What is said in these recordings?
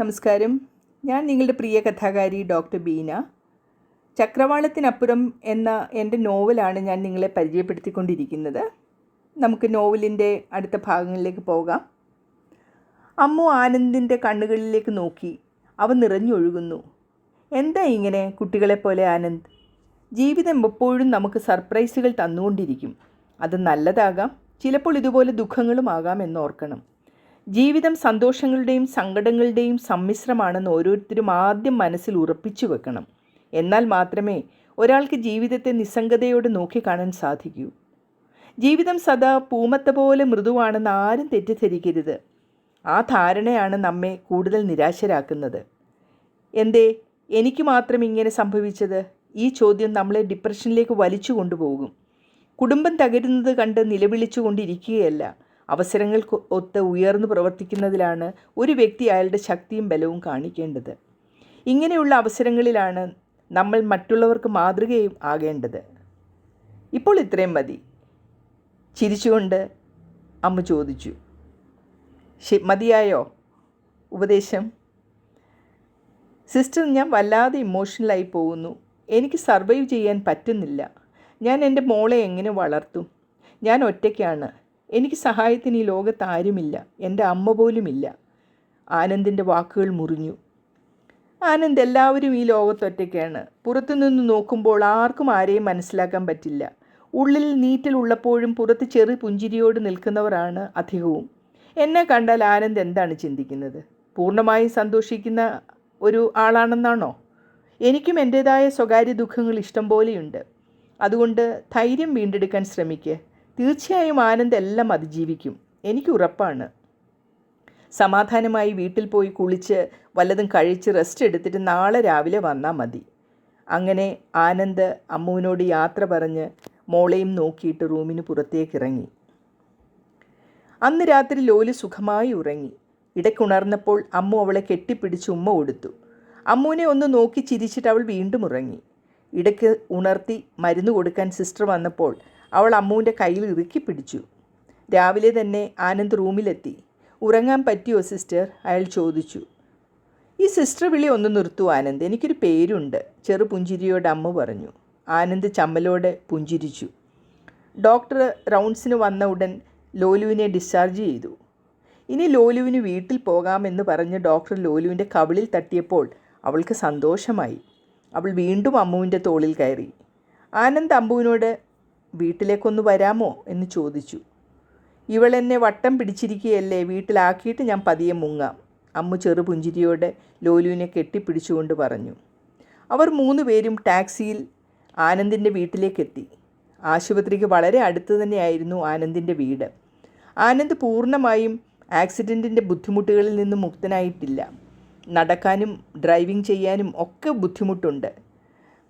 നമസ്കാരം. ഞാൻ നിങ്ങളുടെ പ്രിയ കഥാകാരി ഡോക്ടർ ബീന. ചക്രവാളത്തിനപ്പുറം എന്ന എന്റെ നോവലാണ് ഞാൻ നിങ്ങളെ പരിചയപ്പെടുത്തിക്കൊണ്ടിരിക്കുന്നത്. നമുക്ക് നോവലിന്റെ അടുത്ത ഭാഗങ്ങളിലേക്ക് പോകാം. അമ്മു ആനന്ദിന്റെ കണ്ണുകളിലേക്ക് നോക്കി അവ നിറഞ്ഞൊഴുകുന്നു. എന്താ ഇങ്ങനെ കുട്ടികളെപ്പോലെ ആനന്ദ്? ജീവിതം എപ്പോഴും നമുക്ക് സർപ്രൈസുകൾ തന്നുകൊണ്ടിരിക്കും. അത് നല്ലതാകാം. ചിലപ്പോൾ ഇതുപോലെ ദുഃഖങ്ങളും ആകാം എന്നോർക്കണം. ജീവിതം സന്തോഷങ്ങളുടെയും സങ്കടങ്ങളുടെയും സമ്മിശ്രമാണെന്ന് ഓരോരുത്തരും ആദ്യം മനസ്സിൽ ഉറപ്പിച്ചു വെക്കണം. എന്നാൽ മാത്രമേ ഒരാൾക്ക് ജീവിതത്തെ നിസ്സംഗതയോടെ നോക്കിക്കാണാൻ സാധിക്കൂ. ജീവിതം സദാ പൂമത്ത പോലെ മൃദുവാണെന്ന് ആരും തെറ്റിദ്ധരിക്കരുത്. ആ ധാരണയാണ് നമ്മെ കൂടുതൽ നിരാശരാക്കുന്നത്. എന്തേ എനിക്ക് മാത്രം ഇങ്ങനെ സംഭവിച്ചത്? ഈ ചോദ്യം നമ്മളെ ഡിപ്രഷനിലേക്ക് വലിച്ചു കൊണ്ടുപോകും. കുടുംബം തകരുന്നത് കണ്ട് നിലവിളിച്ചു കൊണ്ടിരിക്കുകയല്ല. അവസരങ്ങൾക്ക് ഒത്ത് ഉയർന്നു പ്രവർത്തിക്കുന്നതിലാണ് ഒരു വ്യക്തി അയാളുടെ ശക്തിയും ബലവും കാണിക്കേണ്ടത്. ഇങ്ങനെയുള്ള അവസരങ്ങളിലാണ് നമ്മൾ മറ്റുള്ളവർക്ക് മാതൃകയും ആകേണ്ടത്. ഇപ്പോൾ ഇത്രയും മതി. ചിരിച്ചുകൊണ്ട് അമ്മ ചോദിച്ചു. മതിയായോ? ഉപദേശം. സിസ്റ്റർ ഞാൻ വല്ലാതെ ഇമോഷണലായി പോകുന്നു. എനിക്ക് സർവൈവ് ചെയ്യാൻ പറ്റുന്നില്ല. ഞാൻ എന്റെ മോളെ എങ്ങനെ വളർത്തും? ഞാൻ ഒറ്റയ്ക്കാണ്. എനിക്ക് സഹായത്തിന് ഈ ലോകത്ത് ആരുമില്ല. എന്റെ അമ്മ പോലുമില്ല. ആനന്ദിന്റെ വാക്കുകൾ മുറിഞ്ഞു. ആനന്ദ് എല്ലാവരും ഈ ലോകത്തൊറ്റയ്ക്കാണ് പുറത്തുനിന്ന് നോക്കുമ്പോൾ ആർക്കും ആരെയും മനസ്സിലാക്കാൻ പറ്റില്ല. ഉള്ളിൽ നീറ്റിലുള്ളപ്പോഴും പുറത്ത് ചെറു പുഞ്ചിരിയോട് നിൽക്കുന്നവരാണ് അധികവും. എന്നെ കണ്ടാൽ ആനന്ദ് എന്താണ് ചിന്തിക്കുന്നത്? പൂർണമായും സന്തോഷിക്കുന്ന ഒരു ആളാണെന്നാണോ? എനിക്കും എന്റേതായ സ്വകാര്യ ദുഃഖങ്ങൾ ഇഷ്ടം പോലെയുണ്ട്. അതുകൊണ്ട് ധൈര്യം വീണ്ടെടുക്കാൻ ശ്രമിക്കുക തീർച്ചയായും ആനന്ദ് എല്ലാം അതിജീവിക്കും. എനിക്ക് ഉറപ്പാണ്. സമാധാനമായി വീട്ടിൽ പോയി കുളിച്ച് വല്ലതും കഴിച്ച് റെസ്റ്റ് എടുത്തിട്ട് നാളെ രാവിലെ വന്നാൽ മതി. അങ്ങനെ ആനന്ദ് അമ്മുവിനോട് യാത്ര പറഞ്ഞ് മോളെയും നോക്കിയിട്ട് റൂമിന് പുറത്തേക്ക് ഇറങ്ങി അന്ന് രാത്രി ലോലി സുഖമായി ഉറങ്ങി. ഇടയ്ക്കുണർന്നപ്പോൾ അമ്മു അവളെ കെട്ടിപ്പിടിച്ച് ഉമ്മ കൊടുത്തു. അമ്മുവിനെ ഒന്ന് നോക്കി ചിരിച്ചിട്ട് അവൾ വീണ്ടും ഉറങ്ങി. ഇടയ്ക്ക് ഉണർത്തി മരുന്ന് കൊടുക്കാൻ സിസ്റ്റർ വന്നപ്പോൾ അവൾ അമ്മുവിന്റെ കയ്യിൽ ഇറുക്കി പിടിച്ചു. രാവിലെ തന്നെ ആനന്ദ് റൂമിലെത്തി. ഉറങ്ങാൻ പറ്റിയോ സിസ്റ്റർ? അയാൾ ചോദിച്ചു. ഈ സിസ്റ്റർ വിളി ഒന്ന് നിർത്തു ആനന്ദ്. എനിക്കൊരു പേരുണ്ട് ചെറു പുഞ്ചിരിയോട് അമ്മ പറഞ്ഞു. ആനന്ദ് ചമ്മലോടെ പുഞ്ചിരിച്ചു. ഡോക്ടർ റൗണ്ട്സിന് വന്ന ഉടൻ ലോലുവിനെ ഡിസ്ചാർജ് ചെയ്തു. ഇനി ലോലുവിന് വീട്ടിൽ പോകാമെന്ന് പറഞ്ഞ് ഡോക്ടർ ലോലുവിന്റെ കവിളിൽ തട്ടിയപ്പോൾ അവൾക്ക് സന്തോഷമായി. അവൾ വീണ്ടും അമ്മുവിന്റെ തോളിൽ കയറി. ആനന്ദ് അമ്മുവിനോട് വീട്ടിലേക്കൊന്ന് വരാമോ എന്ന് ചോദിച്ചു. ഇവളെന്നെ വട്ടം പിടിച്ചിരിക്കുകയല്ലേ വീട്ടിലാക്കിയിട്ട് ഞാൻ പതിയെ മുങ്ങാം അമ്മ ചെറുപുഞ്ചിരിയോടെ ലോലുവിനെ കെട്ടിപ്പിടിച്ചുകൊണ്ട് പറഞ്ഞു. അവർ മൂന്ന് പേരും ടാക്സിയിൽ ആനന്ദിന്റെ വീട്ടിലേക്കെത്തി. ആശുപത്രിക്ക് വളരെ അടുത്ത് തന്നെയായിരുന്നു ആനന്ദിന്റെ വീട്. ആനന്ദ് പൂർണമായും ആക്സിഡന്റിന്റെ ബുദ്ധിമുട്ടുകളിൽ നിന്ന് മുക്തനായിട്ടില്ല. നടക്കാനും ഡ്രൈവിംഗ് ചെയ്യാനും ഒക്കെ ബുദ്ധിമുട്ടുണ്ട്.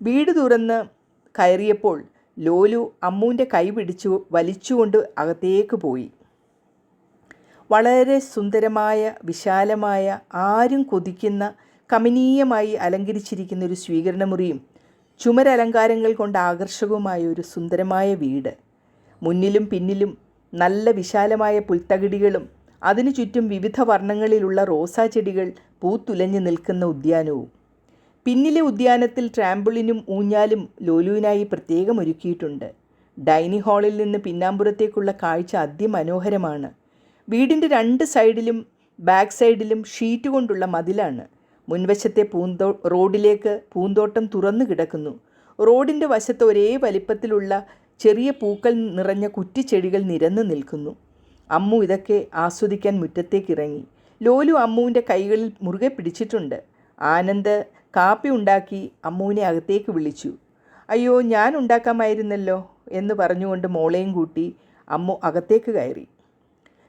വീട് തുറന്ന് കയറിയപ്പോൾ ലോലു അമ്മുവിന്റെ കൈ പിടിച്ചു വലിച്ചുകൊണ്ട് അകത്തേക്ക് പോയി. വളരെ സുന്ദരമായ വിശാലമായ ആരും കൊതിക്കുന്ന കമനീയമായി അലങ്കരിച്ചിരിക്കുന്ന ഒരു സ്വീകരണമുറിയും ചുമരലങ്കാരങ്ങൾ കൊണ്ട് ആകർഷകവുമായ ഒരു സുന്ദരമായ വീട്. മുന്നിലും പിന്നിലും നല്ല വിശാലമായ പുൽത്തകിടികളും അതിനു ചുറ്റും വിവിധ വർണങ്ങളിലുള്ള റോസാ ചെടികൾ പൂത്തുലഞ്ഞു നിൽക്കുന്ന ഉദ്യാനവും. പിന്നിലെ ഉദ്യാനത്തിൽ ട്രാമ്പിളിനും ഊഞ്ഞാലും ലോലുവിനായി പ്രത്യേകം ഒരുക്കിയിട്ടുണ്ട് ഡൈനിങ് ഹാളിൽ നിന്ന് പിന്നാമ്പുറത്തേക്കുള്ള കാഴ്ച അതിമനോഹരമാണ്. വീടിന്റെ രണ്ട് സൈഡിലും ബാക്ക് സൈഡിലും ഷീറ്റ് കൊണ്ടുള്ള മതിലാണ്. മുൻവശത്തെ പൂന്തോ റോഡിലേക്ക് പൂന്തോട്ടം തുറന്നു കിടക്കുന്നു. റോഡിന്റെ വശത്ത് ഒരേ വലിപ്പത്തിലുള്ള ചെറിയ പൂക്കൾ നിറഞ്ഞ കുറ്റിച്ചെടികൾ നിരന്നു നിൽക്കുന്നു. അമ്മു ഇതൊക്കെ ആസ്വദിക്കാൻ മുറ്റത്തേക്കിറങ്ങി ലോലു അമ്മുവിന്റെ കൈകളിൽ മുറുകെ പിടിച്ചിട്ടുണ്ട്. ആനന്ദ് കാപ്പി ഉണ്ടാക്കി അമ്മുവിനെ അകത്തേക്ക് വിളിച്ചു. അയ്യോ ഞാൻ ഉണ്ടാക്കാമായിരുന്നല്ലോ എന്ന് പറഞ്ഞുകൊണ്ട് മോളെയും കൂട്ടി അമ്മു അകത്തേക്ക് കയറി.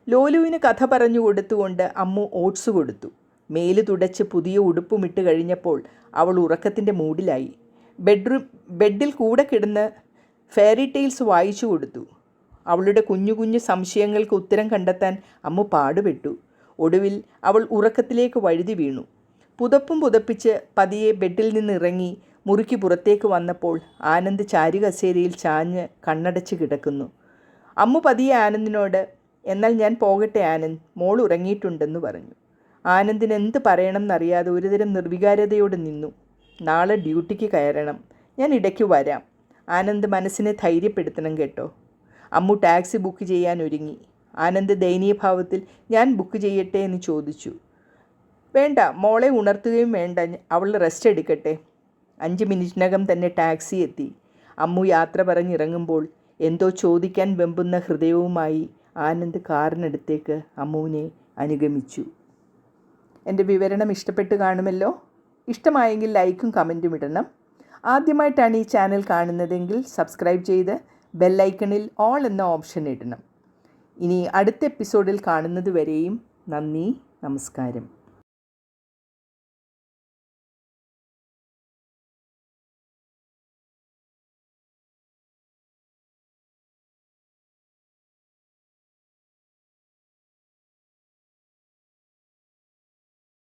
ലോലുവിന് കഥ പറഞ്ഞു കൊടുത്തുകൊണ്ട് അമ്മു ഓട്സ് കൊടുത്തു. മേൽ തുടച്ച് പുതിയ ഉടുപ്പുമിട്ട് കഴിഞ്ഞപ്പോൾ അവൾ ഉറക്കത്തിന്റെ മൂഡിലായി ബെഡ്റൂം ബെഡിൽ കൂടെ കിടന്ന് ഫെയറി ടെയിൽസ് വായിച്ചു കൊടുത്തു. അവളുടെ കുഞ്ഞു കുഞ്ഞു സംശയങ്ങൾക്ക് ഉത്തരം കണ്ടെത്താൻ അമ്മു പാടുപെട്ടു. ഒടുവിൽ അവൾ ഉറക്കത്തിലേക്ക് വഴുതി വീണു. പുതപ്പും പുതപ്പിച്ച് പതിയെ ബെഡിൽ നിന്ന് ഇറങ്ങി മുറുക്കി പുറത്തേക്ക് വന്നപ്പോൾ ആനന്ദ് ചാരുകസേരയിൽ ചാഞ്ഞ് കണ്ണടച്ച് കിടക്കുന്നു. അമ്മു പതിയെ ആനന്ദിനോട് എന്നാൽ ഞാൻ പോകട്ടെ ആനന്ദ് മോൾ ഉറങ്ങിയിട്ടുണ്ടെന്ന് പറഞ്ഞു. ആനന്ദിന് എന്ത് പറയണമെന്നറിയാതെ ഒരുതരം നിർവികാരതയോടെ നിന്നു. നാളെ ഡ്യൂട്ടിക്ക് കയറണം. ഞാൻ ഇടയ്ക്ക് വരാം ആനന്ദ് മനസ്സിനെ ധൈര്യപ്പെടുത്തണം കേട്ടോ. അമ്മു ടാക്സി ബുക്ക് ചെയ്യാൻ ഒരുങ്ങി. ആനന്ദ് ദയനീയഭാവത്തിൽ ഞാൻ ബുക്ക് ചെയ്യട്ടെ എന്ന് ചോദിച്ചു. വേണ്ട മോളെ ഉണർത്തുകയും വേണ്ട അവൾ റെസ്റ്റ് എടുക്കട്ടെ. അഞ്ച് മിനിറ്റിനകം തന്നെ ടാക്സി എത്തി. അമ്മു യാത്ര പറഞ്ഞിറങ്ങുമ്പോൾ എന്തോ ചോദിക്കാൻ വെമ്പുന്ന ഹൃദയവുമായി ആനന്ദ് കാറിനടുത്തേക്ക് അമ്മുവിനെ അനുഗമിച്ചു. എന്റെ വിവരണം ഇഷ്ടപ്പെട്ട് കാണുമല്ലോ? ഇഷ്ടമായെങ്കിൽ ലൈക്കും കമന്റും ഇടണം. ആദ്യമായിട്ടാണ് ഈ ചാനൽ കാണുന്നതെങ്കിൽ സബ്സ്ക്രൈബ് ചെയ്ത് ബെല്ലൈക്കണിൽ ഓൾ എന്ന ഓപ്ഷൻ ഇടണം. ഇനി അടുത്ത എപ്പിസോഡിൽ കാണുന്നത് വരെയും നന്ദി നമസ്കാരം.